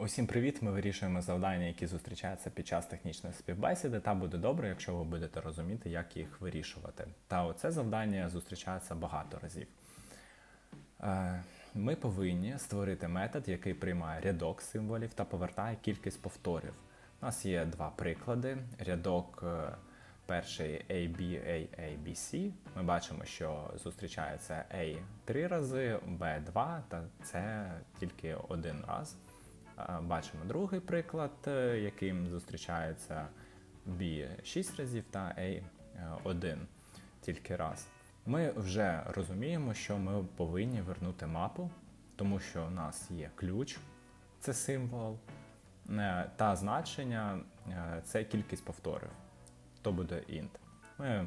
Усім привіт! Ми вирішуємо завдання, які зустрічаються під час технічної співбесіди. Та буде добре, якщо ви будете розуміти, як їх вирішувати. Та оце завдання зустрічається багато разів. Е, Ми повинні створити метод, який приймає рядок символів та повертає кількість повторів. У нас є два приклади. Рядок е, перший A. Ми бачимо, що зустрічається A три рази, B два, та це тільки один раз. Е, Бачимо другий приклад, е, яким зустрічається B 6 разів та A 1 тільки раз. Ми вже розуміємо, що ми повинні вернути мапу, тому що у нас є ключ, це символ, е, та значення е, це кількість повторів. То буде int. Ми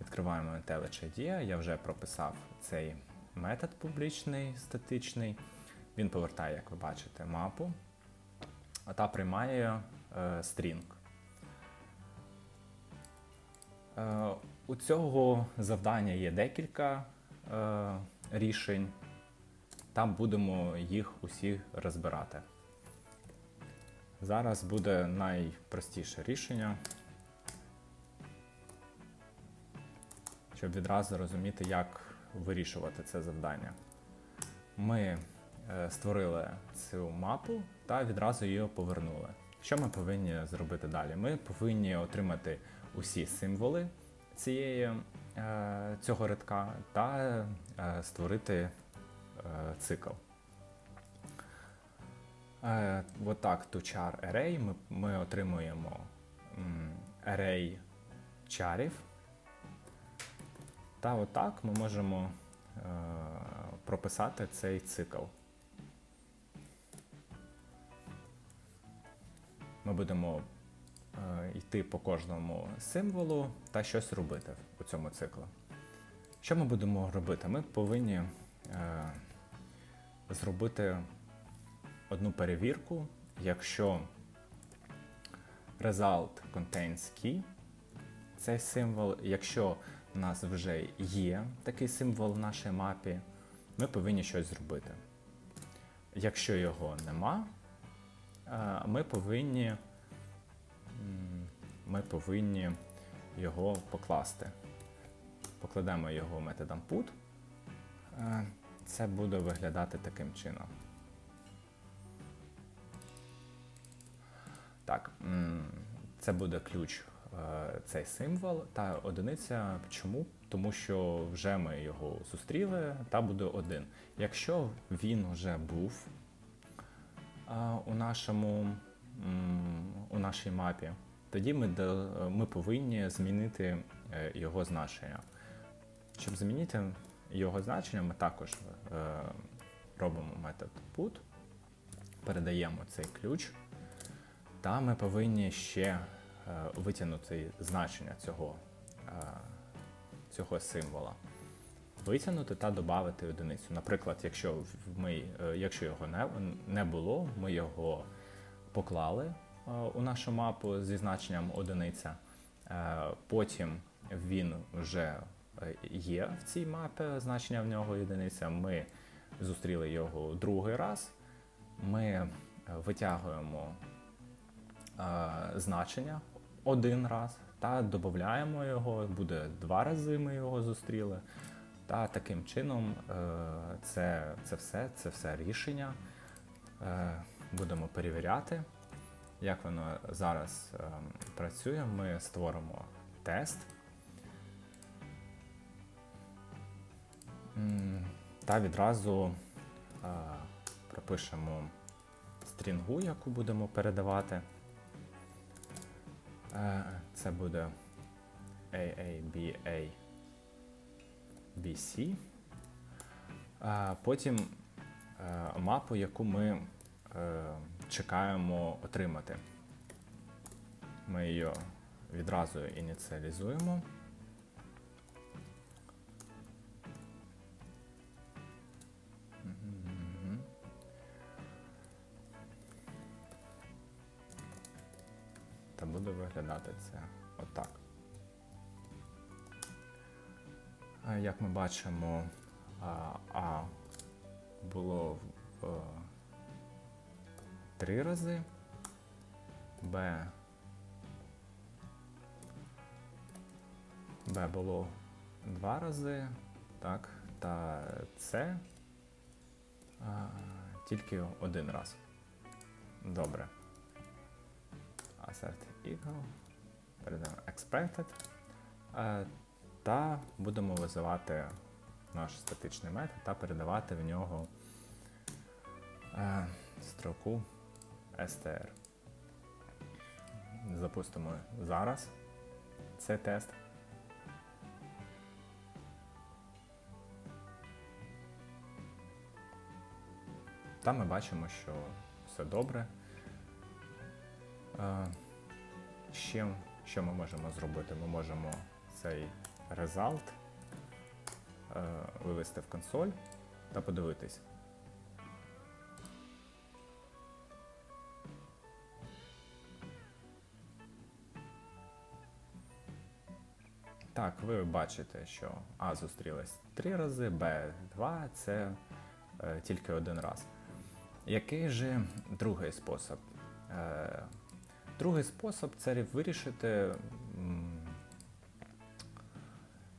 відкриваємо IntelliJ IDEA, я вже прописав цей метод публічний, статичний. Він повертає, як ви бачите, мапу та приймає е, стрінг. Е, у цього завдання є декілька е, рішень. Там будемо їх усі розбирати. Зараз буде найпростіше рішення, щоб відразу розуміти, як вирішувати це завдання. Ми створили цю мапу та відразу її повернули. Що ми повинні зробити далі? Ми повинні отримати усі символи цієї, е, цього рядка та е, створити е, цикл. Е, Отак, to char array ми, ми отримуємо array чарів. Та отак ми можемо е, прописати цей цикл. Ми будемо е, йти по кожному символу та щось робити у цьому циклу. Що ми будемо робити? Ми повинні е, зробити одну перевірку, якщо result contains key, цей символ, якщо у нас вже є такий символ в нашій мапі, ми повинні щось зробити. Якщо його нема, ми повинні, ми повинні його покласти. Покладемо його методом put. Це буде виглядати таким чином. Так, це буде ключ е, цей символ та одиниця. Чому? Тому що вже ми його зустріли, та буде один. Якщо він вже був у нашому у нашій мапі, тоді ми, ми повинні змінити е, його значення. Щоб змінити його значення, ми також е, робимо метод put, передаємо цей ключ, та ми повинні ще е, витягнути значення цього, цього символа. Витягнути та додати одиницю. Наприклад, якщо ми, е, якщо його не, не було, ми його поклали е, у нашу мапу зі значенням одиниця. Е, Потім він вже є в цій мапі, значення в нього одиниця. Ми зустріли його другий раз. Ми витягуємо значення один раз та додаємо його, буде два рази ми його зустріли. Та таким чином е, це, це все, це все рішення. Е, Будемо перевіряти, як воно зараз е, працює. Ми створимо тест. Та відразу пропишемо стрінгу, яку будемо передавати. Це буде AABA BC. Потім е, мапу, яку ми е, чекаємо отримати. Ми її відразу ініціалізуємо. Та буде виглядати це отак. Як ми бачимо, а, було в- е, три рази, B. B було два рази, так, та а, тільки один раз. Добре. Assert equal. Передаємо expected. Та будемо визивати наш статичний метод та передавати в нього е, строку str. Запустимо зараз цей тест. Та ми бачимо, що все добре. Е, Ще що ми можемо зробити? Ми можемо цей result е, вивести в консоль та подивитись. Так, ви бачите, що А зустрілась три рази, Б два, це е, тільки один раз. Який же другий спосіб? Е, другий спосіб це вирішити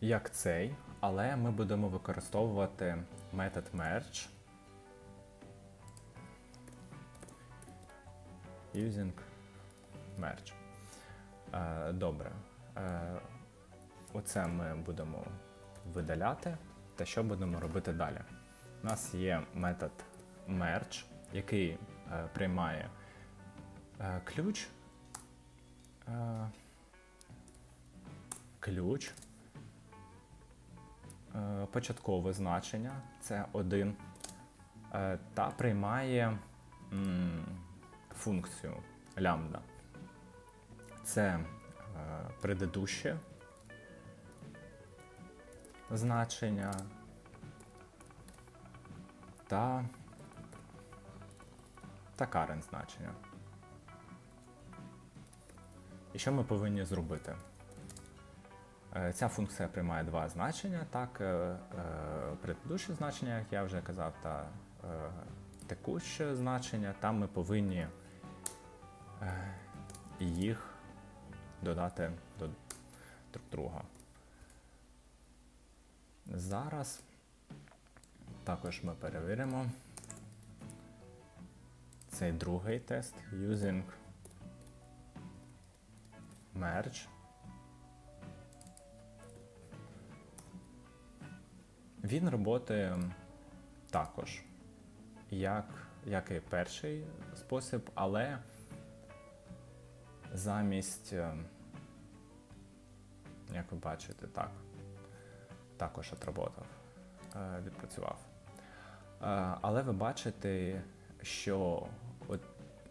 як цей, але ми будемо використовувати метод merge using merge. Е, добре. Е, оце ми будемо видаляти. Та що будемо робити далі? У нас є метод merge, який е, приймає ключ. Ключ. Е, початкове значення це 1. Е, та приймає функцію лямбда. Це е, предыдуще значення та, та current значення. І що ми повинні зробити? Е, Ця функція приймає два значення, так, е, е, значення, як я вже казав, та текуще значення. Там ми повинні їх додати до друг друга. Зараз також ми перевіримо цей другий тест using merge. Він працює також, як, як і перший спосіб, але замість, е, як ви бачите, так, також отработав, е, відпрацював. Е, Але ви бачите, що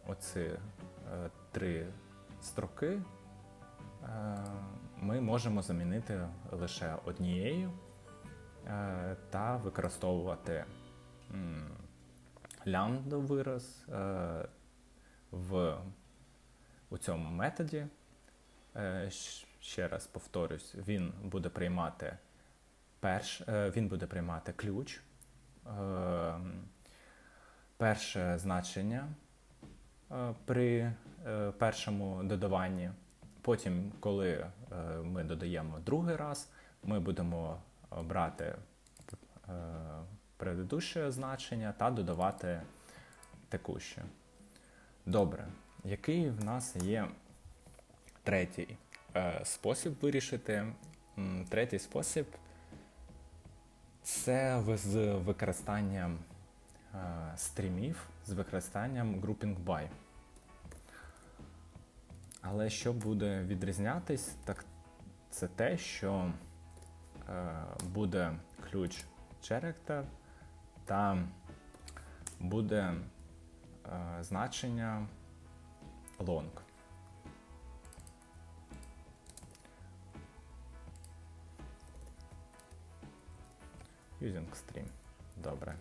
оці три строки ми можемо замінити лише однією та використовувати лямбду вираз е, в у цьому методі. Е, Ще раз повторюсь, він буде приймати перш, е, він буде приймати ключ, е, перше значення е, при е, першому додаванні. Потім, коли е, ми додаємо другий раз, ми будемо брати е, предыдуще значення та додавати текуще. Добре. Який в нас є третій е, спосіб вирішити? Третій спосіб це з використанням е, стрімів, з використанням grouping by. Але що буде відрізнятись, так це те, що буде ключ character та буде е, значення long. Using stream. Добре.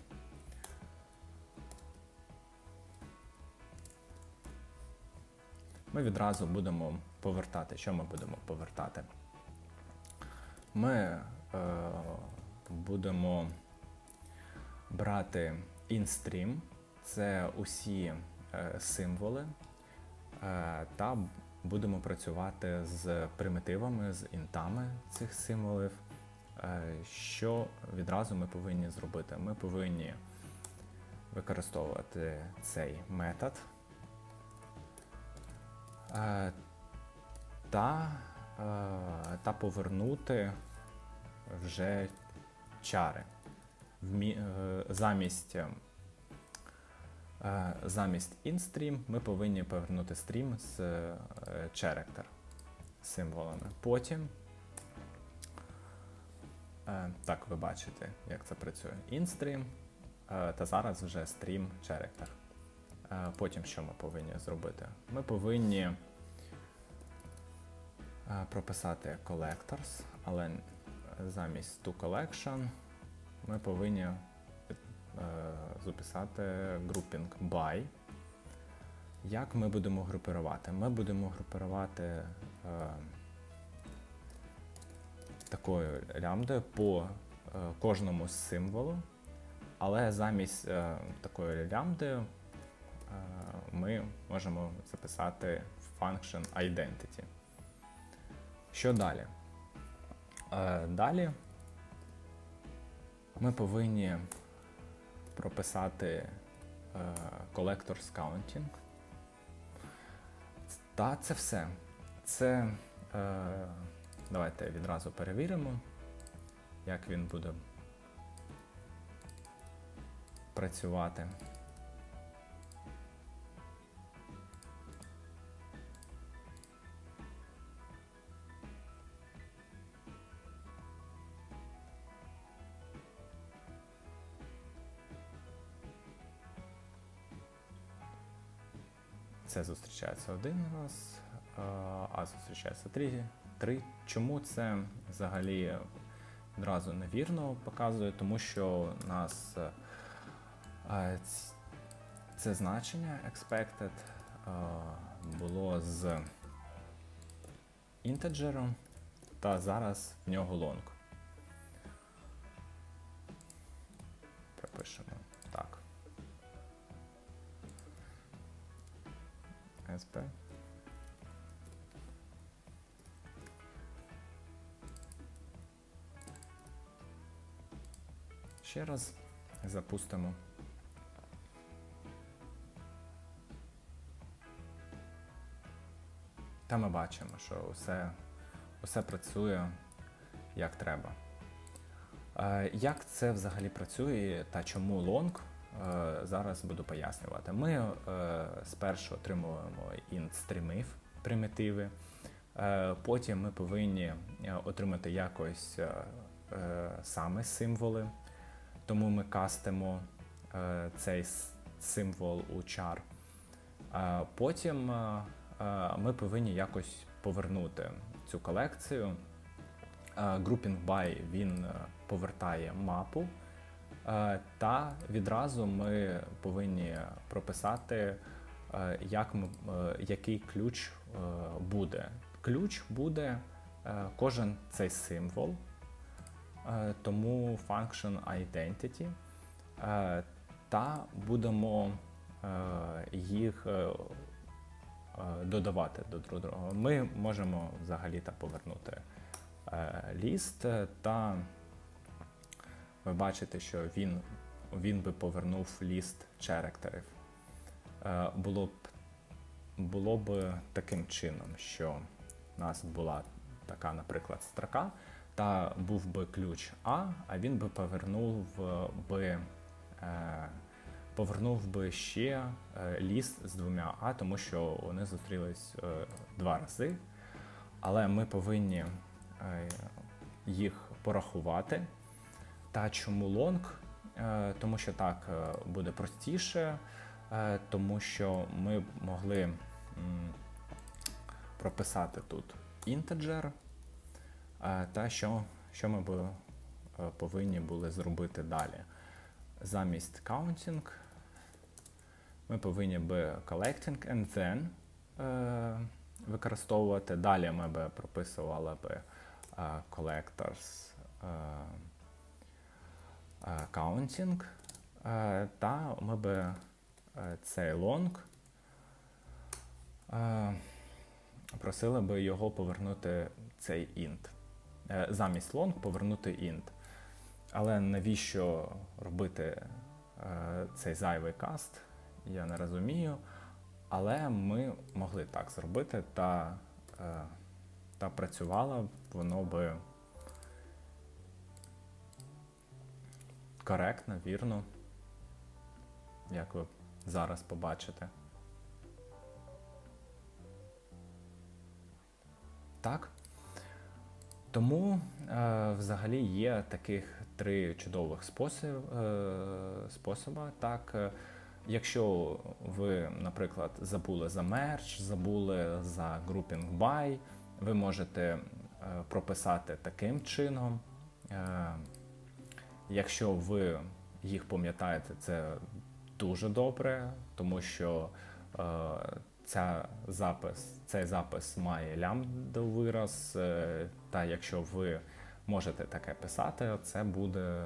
Ми відразу будемо повертати. Що ми будемо повертати? Ми е, будемо брати InStream. Це усі е, символи е, та будемо працювати з примітивами, з інтами цих символів. Е, Що відразу ми повинні зробити? Ми повинні використовувати цей метод е, та, е, та повернути вже чари. Вмі- е, Замість, е, замість instream ми повинні повернути стрім з е, character символами. Потім, е, так ви бачите, як це працює. InStream, е, та зараз вже stream character. Е, Потім що ми повинні зробити? Ми повинні е, прописати collectors, але замість to collection ми повинні е, записати grouping by. Як ми будемо групирувати? Ми будемо групирувати е, такою лямбдою по е, кожному символу, але замість е, такої лямбди е, ми можемо записати function identity. Що далі? Е, Далі ми повинні прописати collectors counting. Та це все. Це е, давайте відразу перевіримо, як він буде працювати. Це зустрічається один раз, а зустрічається три. три. Чому це взагалі одразу невірно показує? Тому що у нас е, це значення expected було з інтеджером, та зараз в нього long. SP. Ще раз запустимо. Та ми бачимо, що усе, усе працює як треба. Е, Як це взагалі працює та чому лонг? Е, Зараз буду пояснювати. Ми е, спершу отримуємо int стрімів, примітиви. Е, Потім ми повинні отримати якось саме символи. Тому ми кастимо цей символ у. Е, Потім ми повинні якось повернути цю колекцію. Grouping by він повертає мапу, та відразу ми повинні прописати, е, як ми, е, який ключ е, буде. Ключ буде е, кожен цей символ, е, тому function identity, е, та будемо е, їх е, е, додавати до друг. Ми можемо взагалі та повернути е, ліст, е, та ви бачите, що він, він би повернув ліст черектерів. Е, Було б, було б таким чином, що у нас була така, наприклад, строка, та був би ключ А, а він би повернув би. Е, Повернув би ще е, ліст з двома А, тому що вони зустрілись е, два рази. Але ми повинні е, їх порахувати. Та чому лонг? Е, Тому що так е, буде простіше, е, тому що ми могли прописати тут інтеджер, та що, що ми повинні були зробити далі. Замість counting ми повинні би collecting and then використовувати. Далі ми би прописували би collectors counting, е, та ми би е, цей long е, просили би його повернути цей int. Е, Замість long повернути int. Але навіщо робити е, цей зайвий каст, я не розумію. Але ми могли так зробити, та, е, та працювало воно би коректно, вірно, як ви зараз побачите. Так. Тому е, взагалі є таких три чудових спосіб, е, способи. Так, е, якщо ви, наприклад, забули за мерч, забули за grouping by, ви можете е, прописати таким чином. Е, якщо ви їх пам'ятаєте, це дуже добре, тому що е, ця запис, цей запис має лямбда вираз, е, та якщо ви можете таке писати, це буде,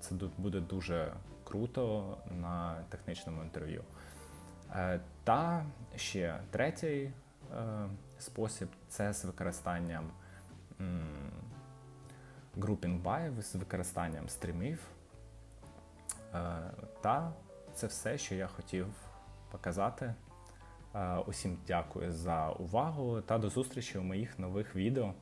це буде дуже круто на технічному інтерв'ю. Е, Та ще третій е, спосіб це з використанням grouping by, з використанням стрімів. Е, Та це все, що я хотів показати. Е, Усім дякую за увагу та до зустрічі у моїх нових відео.